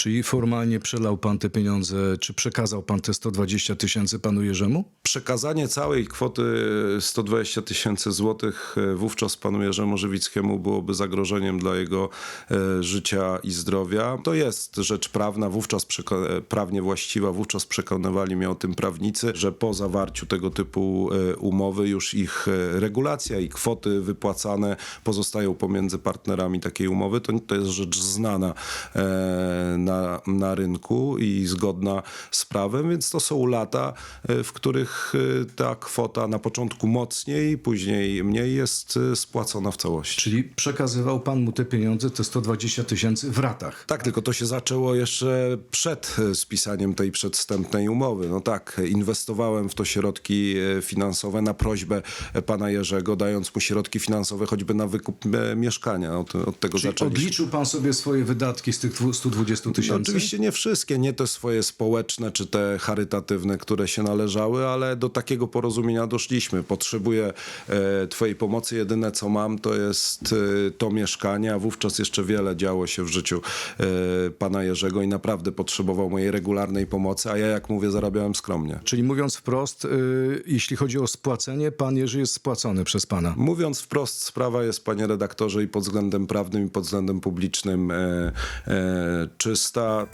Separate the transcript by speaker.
Speaker 1: Czyli formalnie przelał pan te pieniądze, czy przekazał pan te 120 tysięcy panu Jerzemu?
Speaker 2: Przekazanie całej kwoty 120 tysięcy złotych e, wówczas panu Jerzemu Żywickiemu byłoby zagrożeniem dla jego e, życia i zdrowia. To jest rzecz prawna, wówczas e, prawnie właściwa, wówczas przekonywali mnie o tym prawnicy, że po zawarciu tego typu umowy już ich regulacja i kwoty wypłacane pozostają pomiędzy partnerami takiej umowy. To, to jest rzecz znana e, na, na rynku i zgodna z prawem, więc to są lata, e, w których e, ta kwota na początku mocniej, później mniej jest e, spłacona w całości.
Speaker 1: Czyli przekazywał pan mu te pieniądze, te 120 tysięcy w ratach.
Speaker 2: Tak, tylko to się zaczęło jeszcze przed spisaniem tej przedstępnej umowy. No tak, inwestowałem w to środki finansowe na prośbę pana Jerzego, dając mu środki finansowe choćby na wykup mieszkania. Od, od tego
Speaker 1: Czyli
Speaker 2: zaczęliśmy.
Speaker 1: odliczył pan sobie swoje wydatki z tych 120
Speaker 2: No,
Speaker 1: tysięcy?
Speaker 2: oczywiście nie wszystkie, nie te swoje społeczne czy te charytatywne, które się należały, ale do takiego porozumienia doszliśmy. Potrzebuję e, twojej pomocy, jedyne co mam to jest e, to mieszkanie, a wówczas jeszcze wiele działo się w życiu e, pana Jerzego i naprawdę potrzebował mojej regularnej pomocy, a ja jak mówię zarabiałem skromnie.
Speaker 1: Czyli mówiąc wprost, y, jeśli chodzi o spłacenie, pan Jerzy jest spłacony przez pana.
Speaker 2: Mówiąc wprost, sprawa jest, panie redaktorze, i pod względem prawnym, i pod względem publicznym e, e, czysta. start.